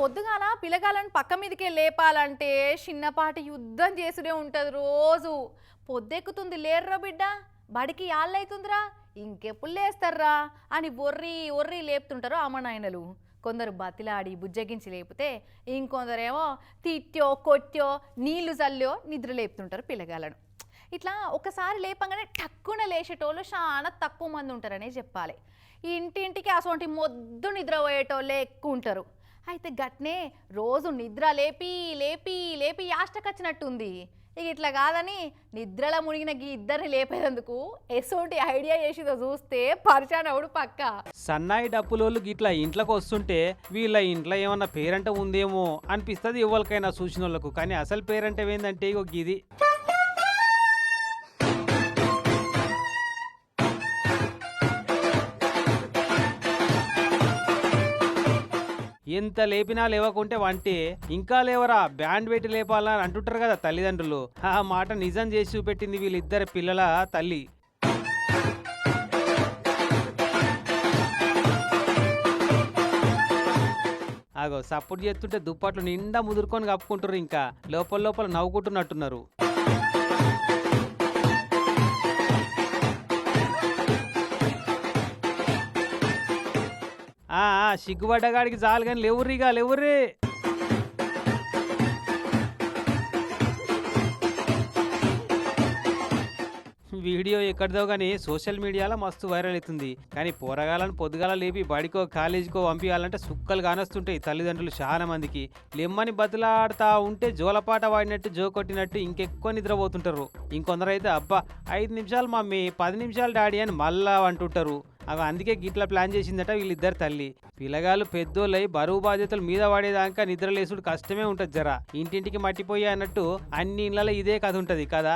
పొద్దుగాల పిల్లగాలను పక్క మీదకే లేపాలంటే చిన్నపాటి యుద్ధం చేసుడే ఉంటుంది రోజు. పొద్దెక్కుతుంది లేర్రా బిడ్డ? బడికి యాళ్ళైతుందిరా? ఇంకెప్పుడు లేస్తారా అని ఒర్రి ఒర్రి లేపుతుంటారు అమ్మనాయనలు. కొందరు బతిలాడి బుజ్జగించి లేపితే ఇంకొందరేమో తిట్టో కొట్టో నీళ్ళు చల్లో నిద్ర లేపుతుంటారు పిల్లగాలను ఇట్లా ఒకసారి లేపంగానే టక్కున లేచేటోళ్ళు చాలా తక్కువ మంది ఉంటారనే చెప్పాలి. ఇంటింటికి అసొంటి మొద్దు నిద్ర పోయేటోళ్ళే ఎక్కువ ఉంటారు అయితే గట్నే రోజు నిద్ర లేపి లేపి లేపి యాష్టకొచ్చినట్టుంది. ఇక ఇట్లా కాదని నిద్రలో మునిగిన గీ ఇద్దరిని లేపేందుకు ఎసోటి ఐడియా చేసిదో చూస్తే పరిచానవుడు పక్క. సన్నాయి డప్పులోళ్ళు గిట్లా ఇంట్లోకి వస్తుంటే వీళ్ళ ఇంట్లో ఏమన్నా పేరంట ఉందేమో అనిపిస్తుంది ఎవరికైనా సూచనలకు కానీ అసలు పేరంట ఏందంటే ఇగో గిది. ఎంత లేపినా లేవకుంటే వంటే. ఇంకా లేవరా? బ్యాండ్ పెట్టి లేపాలా అని అంటుంటారు కదా తల్లిదండ్రులు. ఆ మాట నిజం చేసి చూపెట్టింది వీళ్ళిద్దరు పిల్లల తల్లి. ఆగో సపోర్ట్ చేస్తుంటే దుప్పట్లు నిండా ముదురుకొని కప్పుకుంటారు ఇంకా. లోపల లోపల నవ్వుకుంటున్నట్టున్నారు. సిగ్గుపడ్డగాడికి చాలు కానీ లేవుర్రిగా లేవుర్రి. వీడియో ఎక్కడిదో కానీ సోషల్ మీడియాలో మస్తు వైరల్ అవుతుంది. కానీ పోరగాలను పొద్దుగాల లేపి బడికో కాలేజీకో పంపించాలంటే సుక్కలు కానొస్తుంటాయి తల్లిదండ్రులు చాలా మందికి. లెమ్మని బతులాడుతా ఉంటే జోలపాట వాడినట్టు జో కొట్టినట్టు ఇంకెక్కువ నిద్రపోతుంటారు. ఇంకొందరు అయితే అబ్బా ఐదు నిమిషాలు మమ్మీ పది నిమిషాలు డాడీ అని మళ్ళా అంటుంటారు. అవి అందుకే గిట్లా ప్లాన్ చేసిందట వీళ్ళిద్దరు తల్లి. పిల్లగాళ్ళు పెద్దోళ్ళై బరువు బాధ్యతలు మీద పడేదాకా నిద్రలేసుడు కష్టమే ఉంటుంది జరా. ఇంటింటికి మట్టిపోయి అన్నట్టు అన్ని ఇళ్ళలో ఇదే కథ ఉంటుంది కదా?